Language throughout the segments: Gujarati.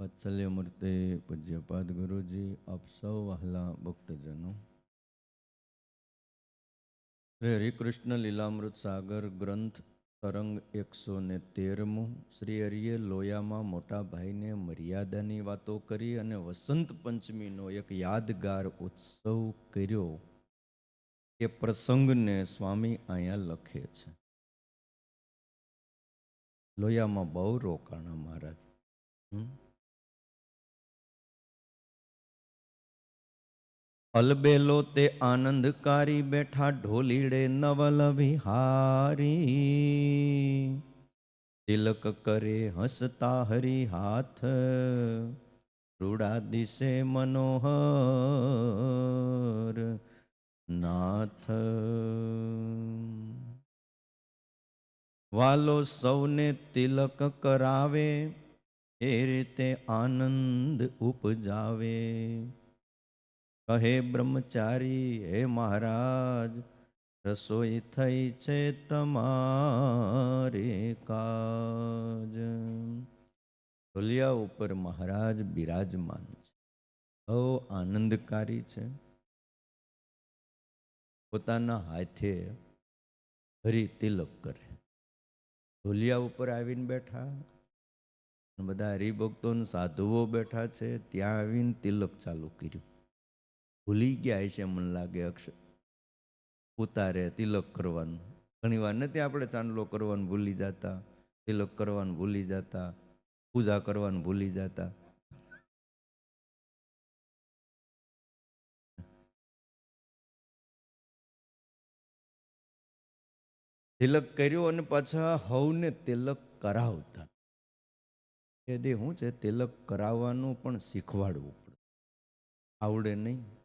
વાત્સલ્ય મૂર્તે પૂજ્યપાદ ગુરુજી, આપ સૌ વહાલા ભક્તજનો. શ્રી હરિકૃષ્ણ લીલામૃત સાગર ગ્રંથ તરંગ એકસો ને તેરમું. શ્રી હરિએ લોયામાં મોટા ભાઈને મર્યાદાની વાતો કરી અને વસંત પંચમીનો એક યાદગાર ઉત્સવ કર્યો. એ પ્રસંગને સ્વામી અહીંયા લખે છે. લોયામાં બહુ રોકાણા મહારાજ. હમ? અલબેલો તે આનંદકારી બેઠા ઢોલીડે નવલ વિહારી. તિલક કરે હસતા હરી હાથ રૂડા દિશે મનોહર નાથ. વાલો સૌને તિલક કરાવે, એ રીતે આનંદ ઉપજાવે. કહે બ્રહ્મચારી, હે મહારાજ, રસોઈ થઈ છે તમારે કાજ. ઢોલિયા ઉપર મહારાજ બિરાજમાન છે. બહુ આનંદકારી છે. પોતાના હાથે હરી તિલક કરે. ઢોલિયા ઉપર આવીને બેઠા. બધા હરિભક્તો સાધુઓ બેઠા છે. ત્યાં આવીને તિલક ચાલુ કર્યું. ભૂલી ગયા છે મને લાગે અક્ષર. ઉતારે, તિલક કરવાનું. ઘણી વાર નથી આપણે ચાંદલો કરવાનું ભૂલી જતા, તિલક કરવાનું ભૂલી જતા, પૂજા કરવાનું ભૂલી જતા. તિલક કર્યો અને પાછા હવને તિલક કરાવતા. એ દે શું છે, તિલક કરાવવાનું પણ શીખવાડવું પડે. આવડે નહીં.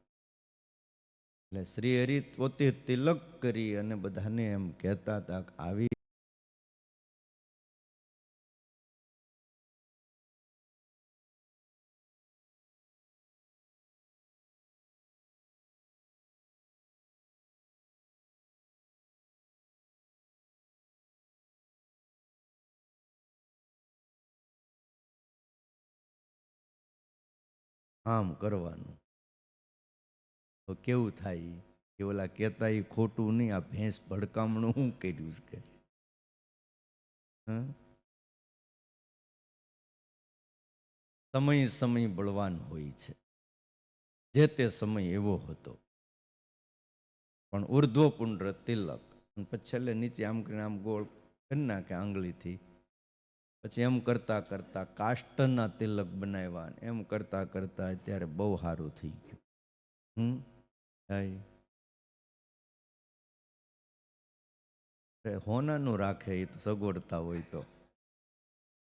એટલે શ્રી હરિ પોતે તિલક કરી અને બધાને એમ કહેતા હતા આવી આમ કરવાનું. તો કેવું થાય? કે ઓલા કહેતા એ ખોટું નહીં, આ ભેંસ ભડકામણું શું કર્યું છે કે? હં? સમય સમય બળવાન હોય છે. જે તે સમય એવો હતો. પણ ઉર્ધ્વ પુંડ્ર તિલક. પછી છેલ્લે નીચે આમ કરીને આમ ગોળ કરી નાખે આંગળીથી. પછી એમ કરતા કરતા કાષ્ટના તિલક બનાવ્યા એમ કરતા કરતા અત્યારે બહુ સારું થઈ ગયું. હમ થાય હોનાનું રાખે એ તો સગવડતા હોય તો.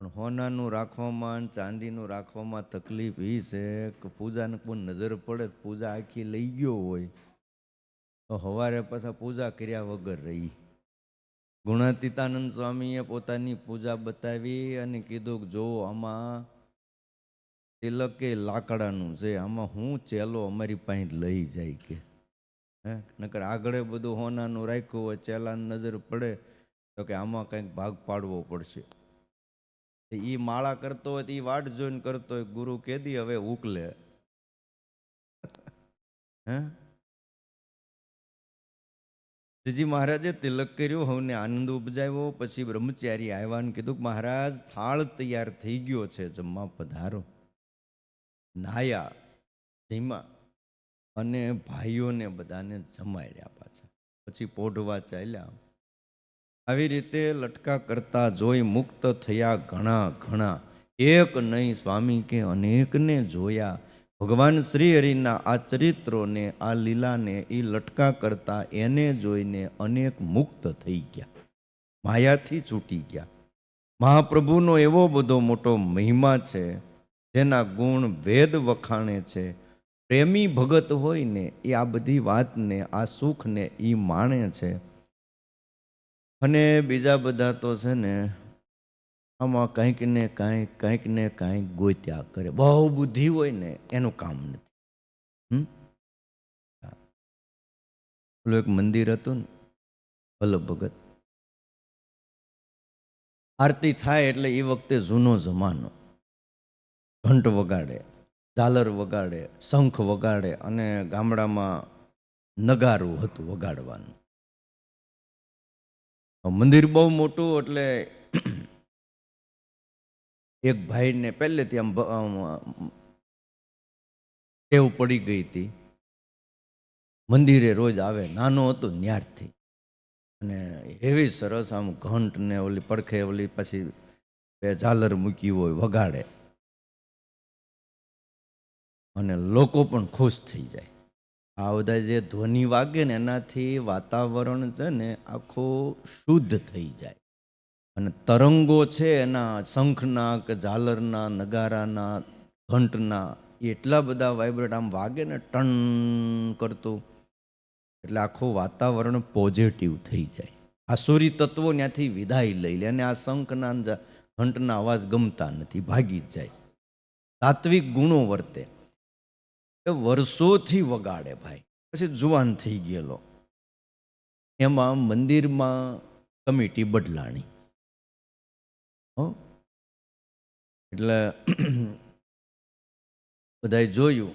પણ હોનાનું રાખવામાં ચાંદીનું રાખવામાં તકલીફ એ છે કે પૂજાને કોઈ નજર પડે પૂજા આખી લઈ ગયો હોય. તો સવારે પાછા પૂજા કર્યા વગર રહી. ગુણાતીતાનંદ સ્વામીએ પોતાની પૂજા બતાવી અને કીધું કે જો આમાં તિલકે લાકડાનું છે, આમાં હું ચેલો અમારી પાસે લઈ જાય કે. હે? નકર આગળ બધું હોનાનું રાખ્યું હોય, ચેલાન નજર પડે, તો કે આમાં કંઈક ભાગ પાડવો પડશે. એ માળા કરતો હોય, તો એ વાટ જોઈને કરતો હોય, ગુરુ કેદી હવે ઉકલે. હે? શ્રીજી મહારાજે તિલક કર્યું, હવને આનંદ ઉપજાવ્યો, પછી બ્રહ્મચારી આવ્યા ને કીધું કે મહારાજ, થાળ તૈયાર થઈ ગયો છે, જમવા પધારો. નાયા જમ્યા અને ભાઈઓને બધાને જમાડ્યા પાછા. પછી પોઢવા ચાલ્યા. આવી રીતે લટકા કરતા જોઈ મુક્ત થયા ઘણા ઘણા. એક નહીં સ્વામી કે અનેકને જોયા. ભગવાન શ્રી હરિના આ ચરિત્રોને, આ લીલાને, એ લટકા કરતા એને જોઈને અનેક મુક્ત થઈ ગયા. માયાથી છૂટી ગયા. મહાપ્રભુનો એવો બધો મોટો મહિમા છે, જેના ગુણ વેદ વખાણે છે. પ્રેમી ભગત હોય ને એ આ બધી વાતને, આ સુખને એ માણે છે. અને બીજા બધા તો છે ને, આમાં કંઈક ને કાંઈક કંઈક ને કાંઈક ગોત્યા કરે. બહુ બુદ્ધિ હોય ને એનું કામ નથી. પેલું એક મંદિર હતું ને, વલ્લભ ભગત. આરતી થાય એટલે એ વખતે જૂનો જમાનો. ઘંટ વગાડે. ઝાલર વગાડે, શંખ વગાડે અને ગામડામાં નગારું હતું વગાડવાનું. મંદિર બહુ મોટું એટલે એક ભાઈને પહેલેથી આમ ટેવ પડી ગઈ હતી. મંદિરે રોજ આવે, નાનો હતો ન્યારથી. અને એવી સરસ આમ ઘંટ ને ઓલી પડખે ઓલી પછી ઝાલર મૂકી હોય, વગાડે. અને લોકો પણ ખુશ થઈ જાય. આ બધા જે ધ્વનિ વાગે ને એનાથી વાતાવરણ છે ને આખું શુદ્ધ થઈ જાય. અને તરંગો છે એના શંખના કે ઝાલરના, નગારાના, ઘંટના, એટલા બધા વાઇબ્રેટ આમ વાગે ને ટન કરતું, એટલે આખું વાતાવરણ પોઝિટિવ થઈ જાય. આસુરી તત્વો ત્યાંથી વિદાય લઈ લે અને આ શંખના ઘંટના અવાજ ગમતા નથી, ભાગી જાય. તાત્વિક ગુણો વર્તે. એ વર્ષોથી વગાડે ભાઈ. પછી જુવાન થઈ ગયેલો. એમાં મંદિરમાં કમિટી બદલાણી. એટલે બધાએ જોયું,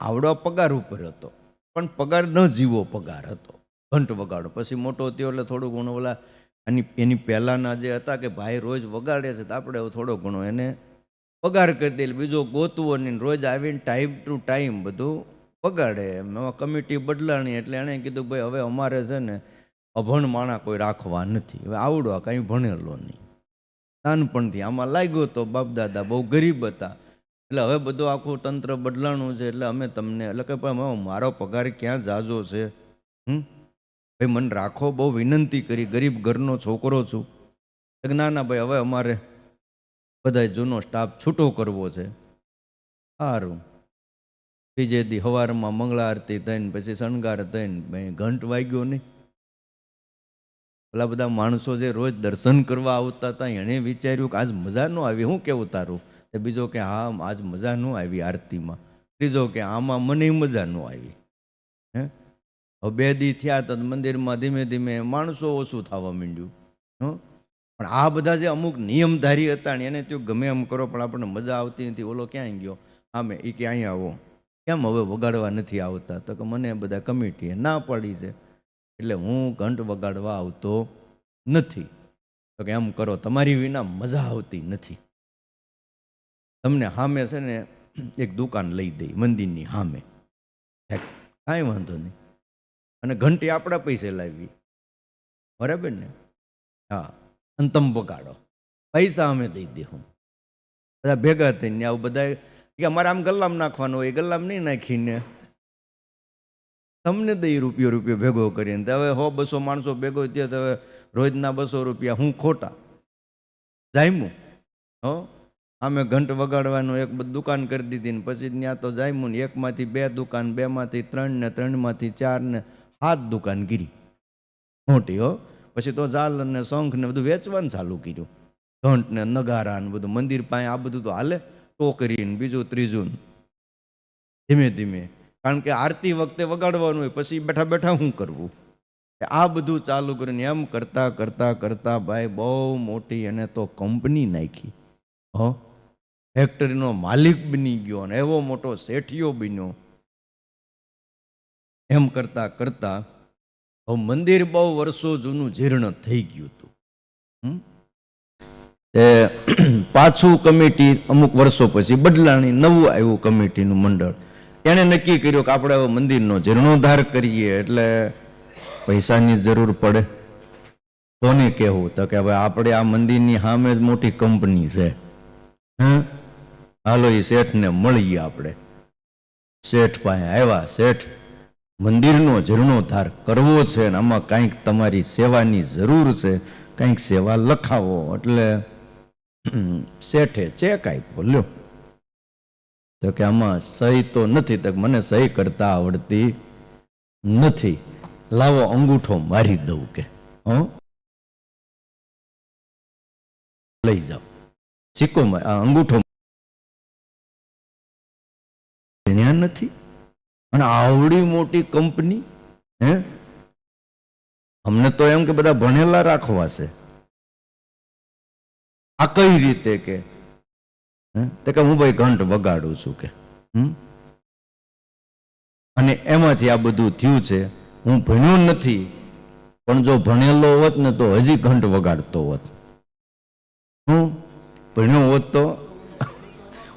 આવડો પગાર ઉપર હતો, પણ પગાર ન જીવો પગાર હતો. ઘંટ વગાડો. પછી મોટો થયો એટલે થોડું ઘણું ઓલા એની એની પહેલાંના જે હતા કે ભાઈ રોજ વગાડે છે, તો આપણે થોડો ઘણો એને પગાર કરી દે બીજો ગોતવો નહીં. રોજ આવીને ટાઈમ ટુ ટાઈમ બધું વગાડે એમાં કમિટી બદલાણી એટલે એણે કીધું, ભાઈ, હવે અમારે છે ને અભણ માણા કોઈ રાખવા નથી. હવે આવડો કાંઈ ભણેલો નહીં. નાનપણથી આમાં લાગ્યો તો બાપ દાદા બહુ ગરીબ હતા. એટલે હવે બધું આખું તંત્ર બદલાણું છે એટલે અમે તમને, એટલે કે ભાઈ મારો પગાર ક્યાં જાજો છે? હમ? ભાઈ, મને રાખો બહુ વિનંતી કરી. ગરીબ ઘરનો છોકરો છું. ના ના, ભાઈ, હવે અમારે બધા જૂનો સ્ટાફ છૂટો કરવો છે. સારું બીજે દી સવારમાં મંગળા આરતી થઈને પછી શણગાર થઈને ઘંટ વાગ્યો નહીં. પેલા બધા માણસો જે રોજ દર્શન કરવા આવતા હતા એણે વિચાર્યું કે આજ મજા ન આવી. હું કેવું તારું? તે બીજો કે હા આજ મજા ન આવી આરતીમાં. ત્રીજો કે આમાં મને મજા ન આવી. હે? હવે બે દી થયા તો મંદિરમાં ધીમે ધીમે માણસો ઓછું થવા માંડ્યું. હં? પણ આ બધા જે અમુક નિયમધારી હતા ને એને ત્યાં ગમે એમ કરો, પણ આપણને મજા આવતી નથી. ઓલો ક્યાંય ગયો? આમે એ કે આવો. કેમ હવે વગાડવા નથી આવતા? તો કે મને બધા કમિટીએ ના પાડી છે. એટલે હું ઘંટ વગાડવા આવતો નથી. તો કે એમ કરો, તમારી વિના મજા આવતી નથી. તમને સામે છે ને એક દુકાન લઈ દઈ મંદિરની સામે કાંઈ વાંધો નહીં. અને ઘંટી આપણા પૈસે લાવી બરાબર ને? હા. અને તમે વગાડો પૈસા અમે દઈ દેહું બધા ભેગા થઈને આવું બધા કે અમારે આમ ગલ્લામ નાખવાનો હોય ગલ્લામ નહીં નાખીને. તમને દઈ રૂપિયો રૂપિયો ભેગો કરીને તો હવે હો બસો માણસો ભેગો થયો તો હવે રોજના બસો રૂપિયા હું ખોટા જાયમું હો? અમે ઘંટ વગાડવાનું એક દુકાન કરી દીધી ને પછી ત્યાં તો જાયમું ને એકમાંથી બે દુકાન, બેમાંથી ત્રણ ને ત્રણમાંથી ચાર ને સાત દુકાન ગીરી. મોટી, હો? પછી તો ઝાલ અને શંખ ને બધું વેચવાનું ચાલુ કર્યું. ઘંટ ને નગારા ને બધું, મંદિર પાસે આ બધું તો હાલે. ટોકરી ને બીજું ત્રીજું ધીમે ધીમે. કારણ કે આરતી વખતે વગાડવાનું હોય, પછી બેઠા બેઠા શું કરવું? આ બધું ચાલુ કરીને એમ કરતા કરતા કરતા ભાઈ બહુ મોટી એને તો કંપની નાખી. હો? ફેક્ટરીનો માલિક બની ગયો અને એવો મોટો શેઠિયો બન્યો. એમ કરતા કરતા હવે મંદિર બહુ વર્ષો જૂનું જીર્ણ થઈ ગયું હતું? તે પાછું કમિટી અમુક વર્ષો પછી, બદલાણી નવું આવ્યું કમિટીનું મંડળ. એણે નક્કી કર્યું કે આપણે હવે મંદિરનો જીર્ણોદ્ધાર કરીએ, એટલે પૈસાની જરૂર પડે. કોને કહેવું? તો કે હવે આપણે આ મંદિરની સામે જ મોટી કંપની છે. હાલો એ શેઠને મળીએ આપણે. શેઠ પાસે આવ્યા, શેઠ મંદિરનો જીર્ણોદ્ધાર કરવો છે ને આમાં કાંઈક તમારી સેવાની જરૂર છે, કંઈક સેવા લખાવો. એટલે શેઠે ચેક આપ્યો, લ્યો. તો કે આમાં સહી તો નથી, તો મને સહી કરતા આવડતી નથી. લાવો અંગૂઠો મારી દઉં કે, હં. લઈ જાઓ. સિક્કો અંગૂઠો નથી? અને આવડી મોટી કંપની, હે? અમને તો એમ કે બધા ભણેલા રાખવા છે. આ કઈ રીતે કે? તે કે હું ભાઈ ઘંટ વગાડું છું કે અને એમાંથી આ બધું થયું છે. હું ભણ્યો નથી, પણ જો ભણેલો હોત ને તો હજી ઘંટ વગાડતો હોત. હું ભણ્યો હોત તો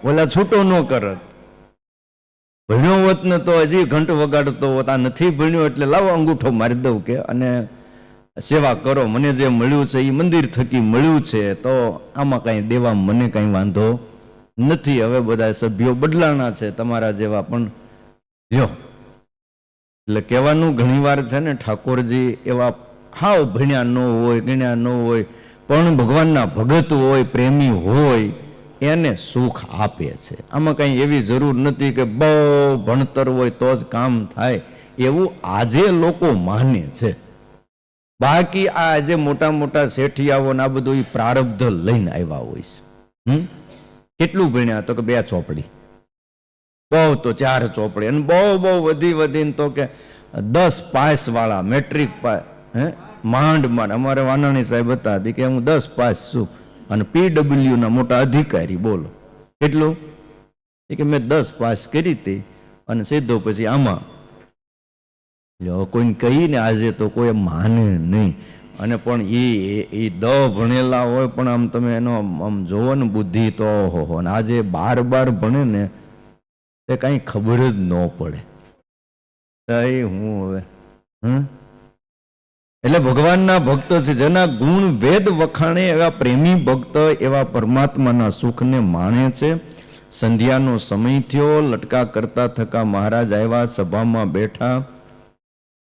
ઓલા છૂટો ન કરત. ભણ્યો હોત ને તો હજી ઘંટ વગાડતો હોત. આ નથી ભણ્યો એટલે લાવો અંગૂઠો મારી દઉં કે, અને સેવા કરો. મને જે મળ્યું છે એ મંદિર થકી મળ્યું છે, તો આમાં કાંઈ દેવા મને કાંઈ વાંધો નથી. હવે બધા સભ્યો બદલાણા છે તમારા જેવા પણ. લ્યો. એટલે કહેવાનું ઘણીવાર છે ને, ઠાકોરજી એવા હાવ ભણ્યા ન હોય, ગણ્યા ન હોય, પણ ભગવાનના ભગત હોય, પ્રેમી હોય એને સુખ આપે છે. આમાં કંઈ એવી જરૂર નથી કે બહુ ભણતર હોય તો જ કામ થાય. એવું આજે લોકો માને છે. બાકી આ જે મોટા મોટા શેઠિયાઓ આ બધું એ પ્રારબ્ધ લઈને આવ્યા હોય છે. કેટલું ભણ્યા તો કે બે ચોપડી. બહુ તો ચાર ચોપડી અને બહુ બહુ વધી વધીને તો કે દસ પાસ વાળા મેટ્રિક પાસ હે? માંડ માંડ. અમારે વાનાણી સાહેબ હતા કે હું દસ પાસ છું. અને પીડબ્લ્યુના મોટા અધિકારી બોલો. કેટલું? એ કે મેં દસ પાસ કરી હતી અને સીધો પછી આમાં. કોઈને કહીને આજે તો કોઈ માને નહીં. અને પણ એ એ દ ભણેલા હોય પણ આમ તમે એનો આમ જોવો ને બુદ્ધિ તો હો. અને આજે બાર બાર ભણે ને તે કાંઈ ખબર જ ન પડે. તો હું હવે હમ એટલે ભગવાનના ભક્ત છે, જેના ગુણ વેદ વખાણે એવા પ્રેમી ભક્ત, એવા પરમાત્માના સુખને માણે છે. સંધ્યાનો સમય થયો, લટકા કરતા થકા મહારાજ આવ્યા, સભામાં બેઠા.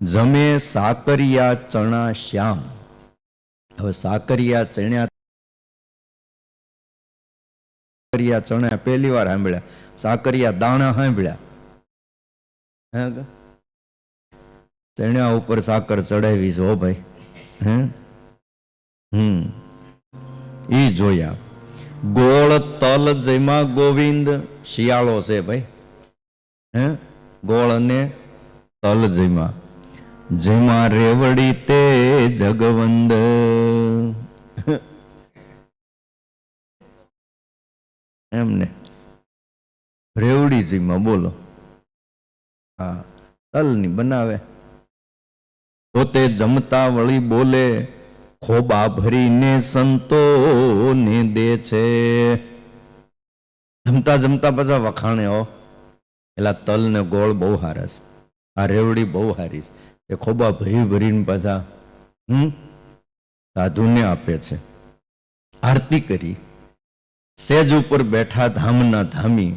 જમે સાકરિયા ચણા શ્યામ. હવે સાકરિયા ચણ્યા સાકરિયા ચણા પહેલી વાર સાંભળ્યા. સાકરિયા દાણા સાંભળ્યા. હે આ ઉપર સાકર ચડાવી છે ભાઈ. હે? હમ. એ જોયા. ગોળ તલ જેમાં ગોવિંદ શિયાળો છે ભાઈ. હે? ગોળ અને તલ જેમાં. જેમાં રેવડી તે જગવંદ. એમને. રેવડી જીમાં બોલો. હા. તલની બનાવે. તો તે જમતા વળી બોલે, ખોબા ભરીને સંતોને દે છે. જમતા જમતા પાછા વખાણે, હો, એલા તલ ને ગોળ બહુ હારા છે, આ રેવડી બહુ હારી એ ખોબા ભરી ભરીને પાછા, હમ, સાધુને આપે છે. આરતી કરી, સેજ ઉપર બેઠા ધામના ધામી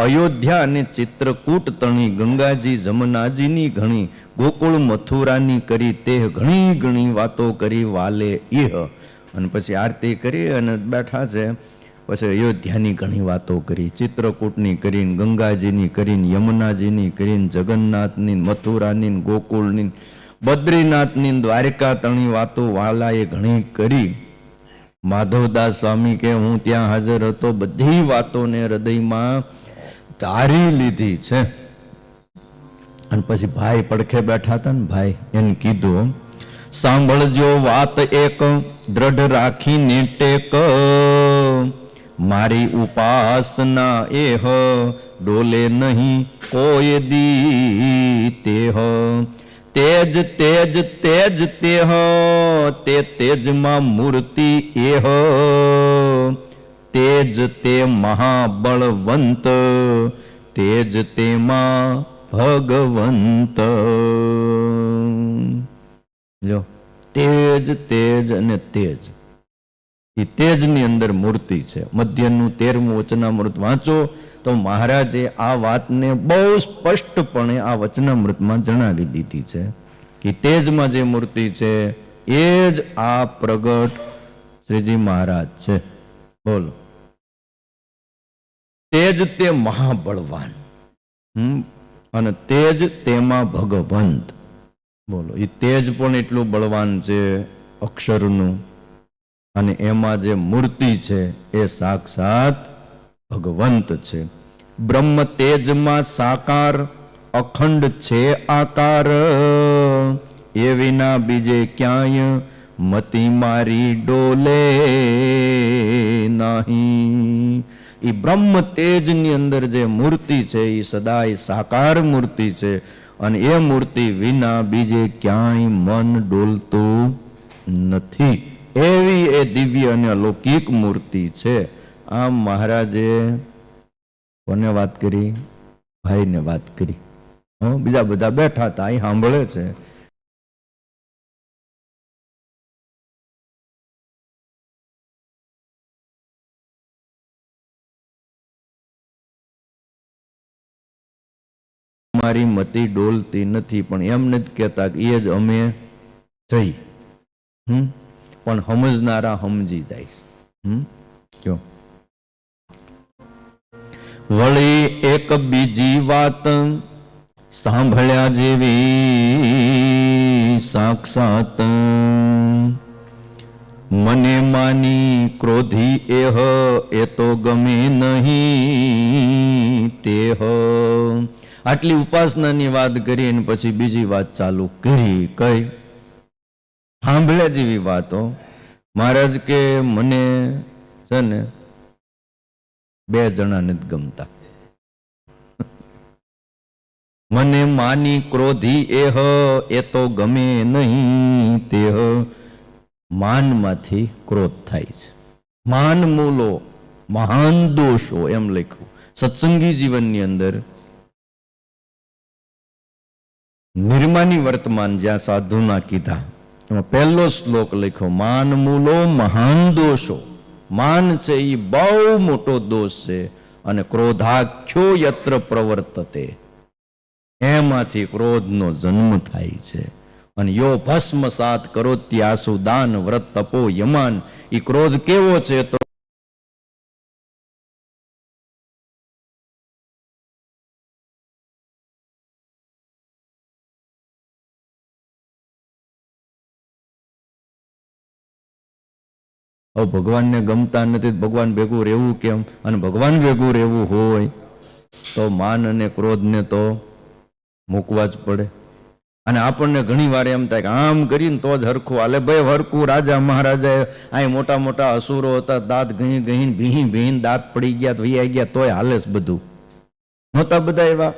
અયોધ્યા અને ચિત્રકૂટ તણી ગંગાજી, જમનાજીની ઘણી, ગોકુળ મથુરાની કરી તે ઘણી ઘણી વાતો કરી વાલે ઇહ અને પછી આરતી કરી અને બેઠા છે. પછી અયોધ્યાની ઘણી વાતો કરી, ચિત્રકૂટની કરીને ગંગાજીની કરીને યમુનાજીની કરીને જગન્નાથની, મથુરાની, ગોકુળની, બદ્રીનાથની દ્વારિકા તણી વાતો વાલાએ ઘણી કરી. માધવદાસ સ્વામી કે હું ત્યાં હાજર હતો, બધી વાતોને હૃદયમાં ધારી લીધી છે. અને પછી ભાઈ પડખે બેઠા હતા ને ભાઈ, એને કીધું, સાંભળજો વાત એક, દ્રઢ રાખીને ટેક મારી ઉપાસના એહ, ડોલે નહીં કોઈ દી તેહ તેજ તેજ તેજ, તેહ, તે તેજમાં મૂર્તિ એહ. તેજ તે મહાબળવંત, તેજ તેમાં ભગવંત. જો તેજ તેજ અને તેજ. એ તેજની અંદર મૂર્તિ છે. મધ્યનું તેરમું વચનામૃત વાંચો તો મહારાજે આ વાતને બહુ સ્પષ્ટપણે આ વચનામૃતમાં જણાવી દીધી છે કે તેજમાં જે મૂર્તિ છે, એ જ આ પ્રગટ શ્રીજી મહારાજ છે. બોલો. તેજ તે મહાબળવાન. અને અને જ તેમાં ભગવંત. બોલો એ તેજ પણ એટલું બળવાન છે અક્ષરનું અને એમાં જે મૂર્તિ છે એ સાક્ષાત ભગવંત છે. બ્રહ્મ તેજમાં સાકાર, અખંડ છે આકાર. એ વિના બીજે ક્યાંય મતી મારી ડોલે નહીં. એ બ્રહ્મ તેજની અંદર જે મૂર્તિ છે એ સદાય સાકાર મૂર્તિ છે. અને એ મૂર્તિ વિના બીજે ક્યાંય મન ડોલતું નથી. એવી એ દિવ્ય અને અલૌકિક મૂર્તિ છે. આમ મહારાજે કોને વાત કરી? ભાઈને વાત કરી. બીજા બધા બેઠા હતા, અહીં સાંભળે છે. મારી મતી ડોલતી નથી, પણ એમ નથી કહેતા કે એ જ અમે થઈ હમ? પણ સમજનારા સમજી જાય હમ? વળી એક બીજી વાત સાંભળ્યા જેવી સાક્ષાત. મને માની ક્રોધી એહ, એ તો ગમે નહીં તેહ. આટલી ઉપાસનાની વાત કરી અને પછી બીજી વાત ચાલુ કરી, કઈ? સાંભળે જેવી વાતો. મહારાજ કે, મને છે ને બે જણા નથી ગમતા. મને માની ક્રોધી એ હ એ તો ગમે નહીં તેહ. માનમાંથી ક્રોધ થાય છે. માન મૂલો, મહાન દોષો, એમ લખ્યું. સત્સંગી જીવનની અંદર નિર્માની વર્તમાન જ્યાં સાધુના કીધા. એમાં પહેલો શ્લોક લખ્યો, માન મૂલો મહાન દોષો, માન છે એ બહુ મોટો દોષ છે અને ક્રોધાખ્યો યત્ર પ્રવર્તતે. એમાંથી ક્રોધનો જન્મ થાય છે. અને યો ભસ્મ સાત કરો, ત્યાસુ દાન વ્રત તપો યમાન એ ક્રોધ કેવો છે? તો હવે ભગવાનને ગમતા નથી, ભગવાન ભેગું રહેવું કેમ? અને ભગવાન ભેગું રહેવું હોય, તો માન અને ક્રોધને તો મૂકવા જ પડે. અને આપણને ઘણી વાર એમ થાય કે આમ કરીને તો જ હરખું હાલે. ભાઈ હરખું રાજા મહારાજા અહીં મોટા મોટા અસુરો હતા, દાંત ઘહી ઘહીને ભીહી ભીહીને દાંત પડી ગયા, તો વૈયા ગયા, તોય હાલે જ બધું. નહોતા બધા એવા?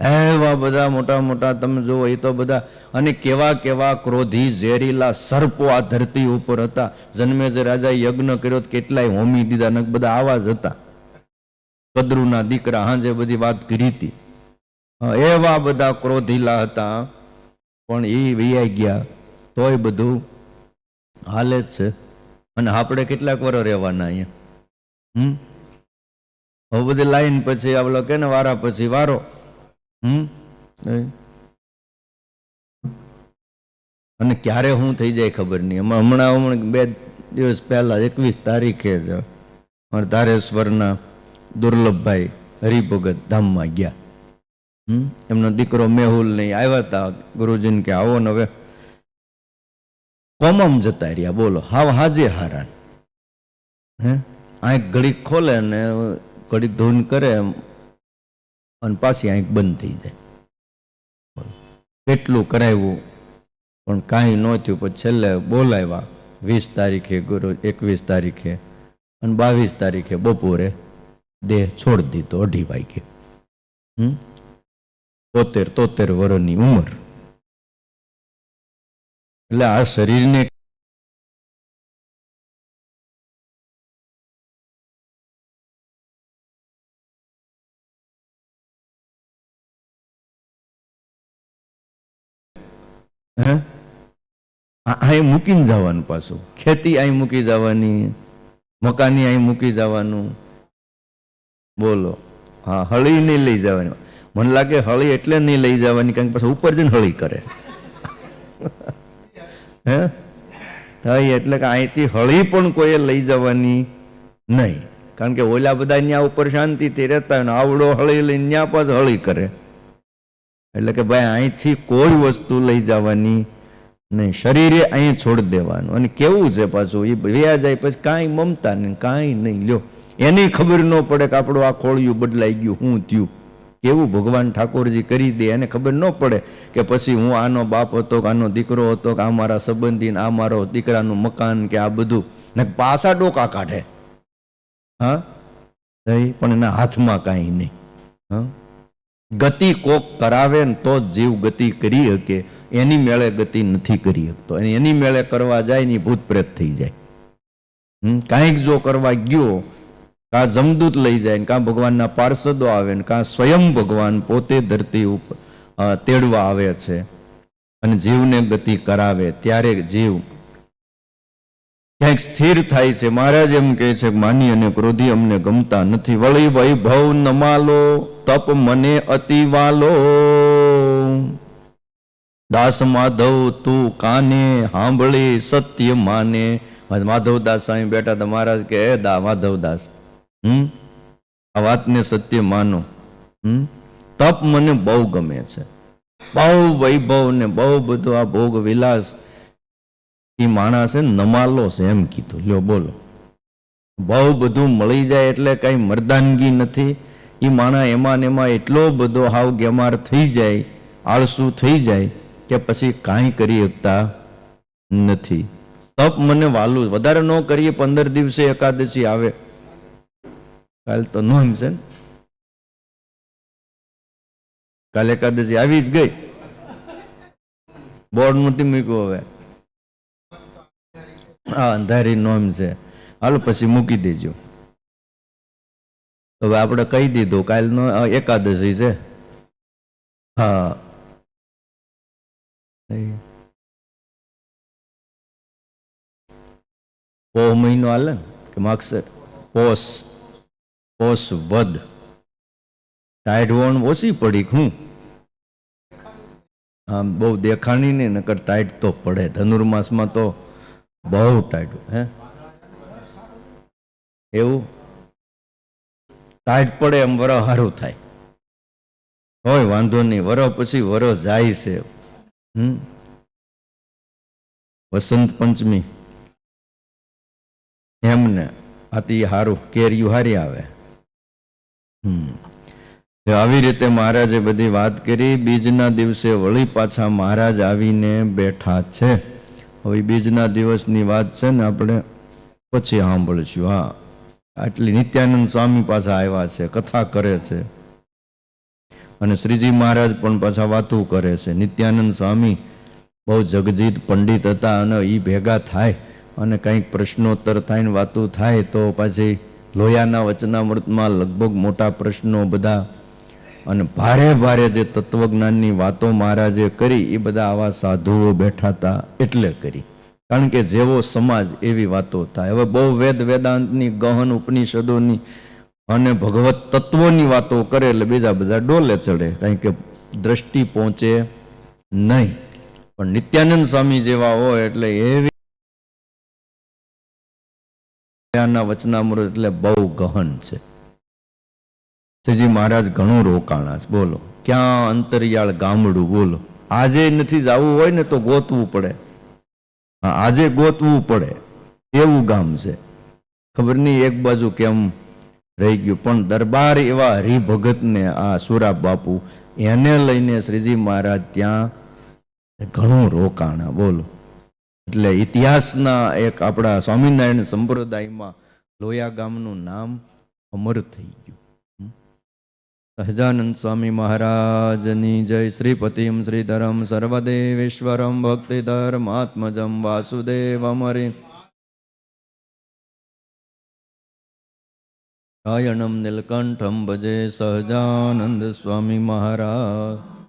એવા બધા મોટા મોટા તમે જુઓ, એ તો બધા અને કેવા કેવા ક્રોધી ઝેરીલા સર્પો આ ધરતી ઉપર હતા. જન્મે જે રાજાએ યજ્ઞ કર્યો કેટલાય હોમી દીધા ને બધા આવા જ હતા. કદરુના દીકરા હાજે બધી વાત કરી હતી. એવા બધા ક્રોધીલા હતા. પણ એ વૈયા ગયા. તોય બધું હાલે જ છે. અને આપણે કેટલાક વર રહેવાના અહીંયા? હમ? હવે બધી લાઈન પછી આવલો કે ને વારા પછી વારો. હમ. અને ક્યારે હું થઈ જાય ખબર નહીં. એમાં હમણાં હમણાં બે દિવસ પહેલા એકવીસ તારીખે જ અમારા ધારેશ્વરના દુર્લભભાઈ હરિભગત ધામમાં ગયા. હમ? એમનો દીકરો મેહુલ નહીં આવ્યા હતા ગુરુજીને કે આવો ને હવે. કોમમ જતા રહ્યા બોલો હાવ હાજે હારાન. હે? આંખ ઘડીક ખોલે ને ઘડીક ધૂન કરે અને પાછી આંખ બંધ થઈ જાય. કેટલું કરાવ્યું? પણ કાંઈ ન થયું. પણ છેલ્લે બોલાવ્યા, વીસ તારીખે ગુરુ, એકવીસ તારીખે અને બાવીસ તારીખે બપોરે દેહ છોડી દીધો, અઢી વાગે તોતેર તોતેર વર્ષની ઉંમર. એટલે આ શરીરને હે? અહીં મૂકીને જવાનું પાછું. ખેતી અહીં મૂકી જવાની, મકાની અહીં મૂકી જવાનું. બોલો. હા, હળી નહીં લઈ જવાની. મને લાગે હળી એટલે નહીં લઈ જવાની, કારણ કે પાછું ઉપર જઈને હળી કરે. હે? થાય એટલે કે અહીંથી હળી પણ કોઈએ લઈ જવાની નહીં. કારણ કે ઓલા બધા ત્યાં ઉપર શાંતિથી રહેતા હોય ને આવડો હળી લઈને ત્યાં પાછ હળી કરે. એટલે કે ભાઈ, અહીંથી કોઈ વસ્તુ લઈ જવાની નહીં. શરીરે અહીં છોડી દેવાનું. અને કેવું છે પાછું? એ રહ્યા જાય પછી કાંઈ મમતા નહીં, કાંઈ નહીં. લ્યો, એની ખબર ન પડે કે આપણું આ ખોળિયું બદલાઈ ગયું, હું થયું. કેવું ભગવાન ઠાકોરજી કરી દે, એને ખબર ન પડે કે પછી હું આનો બાપ હતો કે આનો દીકરો હતો કે આ મારા સંબંધી આ મારો દીકરાનું મકાન કે આ બધું. ને પાસા ડોકા કાઢે. હા? પણ એના હાથમાં કાંઈ નહીં. હં? ગતિ કોક કરાવે ને તો જીવ ગતિ કરી શકે. એની મેળે ગતિ નથી કરી શકતો. એની મેળે કરવા જાય ને ભૂત પ્રેત થઈ જાય? કાંઈક જો કરવા ગયો, કાં જમદૂત લઈ જાય ને કાં ભગવાનના પાર્ષદો આવે ને કાં સ્વયં ભગવાન પોતે ધરતી ઉપર તેડવા આવે છે. અને જીવને ગતિ કરાવે. ત્યારે જીવ ક્યાંક સ્થિર થાય છે. મહારાજ એમ કહે છે માની અને ક્રોધી અમને ગમતા નથી. વળી વૈભવ નમાલો, તપ મને અતિ વાલો. દાસ માધવ તું કાને સાંભળી સત્ય માને? માધવ દાસ સ્વામી બેઠા તો મહારાજ કે હે દા, માધવ દાસ, હમ? આ વાતને સત્ય માનો, હમ? તપ મને બહુ ગમે છે. બહુ વૈભવ ને બહુ બધું આ ભોગ વિલાસ એ માણસે નમાલો છે એમ કીધું. લ્યો બોલો. બહુ બધું મળી જાય એટલે કઈ મર્દાનગી નથી. એ માણા એમાં ને એમાં એટલો બધો હાવ ગેમાર થઈ જાય, આળસુ થઈ જાય કે પછી કાંઈ કરી શકતા નથી. તપ મને વાલું, વધારે ન કરીએ પંદર દિવસે એકાદશી આવે. કાલ તો નોમ છે કાલે કાલ એકાદશી આવી જ ગઈ. બોર્ડ નથી મૂક્યું હવે. હા, અંધારી નોમ છે. હાલો પછી મૂકી દેજો. હવે આપણે કહી દીધું, કાલનો એકાદશી છે. હા. પોહ મહિનો હાલે ને, કે માગશે? પોષ પોષ વધ ટાઈટ ઓછી પડી હું? આમ બહુ દેખાણી નહીં, નકર ટાઈટ તો પડે. ધનુર્માસમાં તો બહુ ટાઈટ હે? એવું? ટાઈટ પડે એમ વરો સારું થાય. હોય, વાંધો નહીં. વરો પછી વરો જાય છે. હમ? વસંત પંચમી. એમને આથી હારું કેરિયું હારી આવે. હમ. આવી રીતે મહારાજે બધી વાત કરી. બીજના દિવસે વળી પાછા મહારાજ આવીને બેઠા છે. હવે બીજના દિવસની વાત છે ને આપણે પછી સાંભળશું, હા. આટલી નિત્યાનંદ સ્વામી પાછા આવ્યા છે, કથા કરે છે. અને શ્રીજી મહારાજ પણ પાછા વાતું કરે છે. નિત્યાનંદ સ્વામી બહુ જગજીત પંડિત હતા અને એ ભેગા થાય અને કંઈક પ્રશ્નોત્તર થાય ને વાતું થાય તો પછી લોયાના વચનામૃતમાં લગભગ મોટા પ્રશ્નો બધા અને ભારે ભારે જે તત્વજ્ઞાનની વાતો મહારાજે કરી, એ બધા આવા સાધુઓ બેઠા હતા, એટલે કરી. કારણ કે જેવો સમાજ એવી વાતો થાય. હવે બહુ વેદ વેદાંતની, ગહન ઉપનિષદોની અને ભગવત તત્વોની વાતો કરે એટલે બીજા બધા ડોલે ચડે. કારણ કે દ્રષ્ટિ પહોંચે નહીં. પણ નિત્યાનંદ સ્વામી જેવા હોય એટલે એવી વચનામૃત એટલે બહુ ગહન છે. શ્રીજી મહારાજ, ઘણું રોકાણા છે બોલો, ક્યાં અંતરિયાળ ગામડું? બોલો. આજે નથી જવું હોય ને તો ગોતવું પડે. આજે ગોતવું પડે. એવું ગામ છે. ખબર નહીં એક બાજુ કેમ રહી ગયું. પણ દરબાર એવા હરિભગતને આ સુરા બાપુ, એને લઈને શ્રીજી મહારાજ ત્યાં ઘણું રોકાણા. બોલો. એટલે ઇતિહાસના એક આપણા સ્વામિનારાયણ સંપ્રદાયમાં લોયા ગામનું નામ અમર થઈ ગયું. સહજાનંદ સ્વામી મહારાજની જય શ્રીપતિમ શ્રીધરમ સર્વદેવેશ્વરમ ભક્તિધર્માત્મજમ વાસુદેવમ હરે ગાયણમ નીલકંઠમ ભજે સહજાનંદ સ્વામી મહારાજ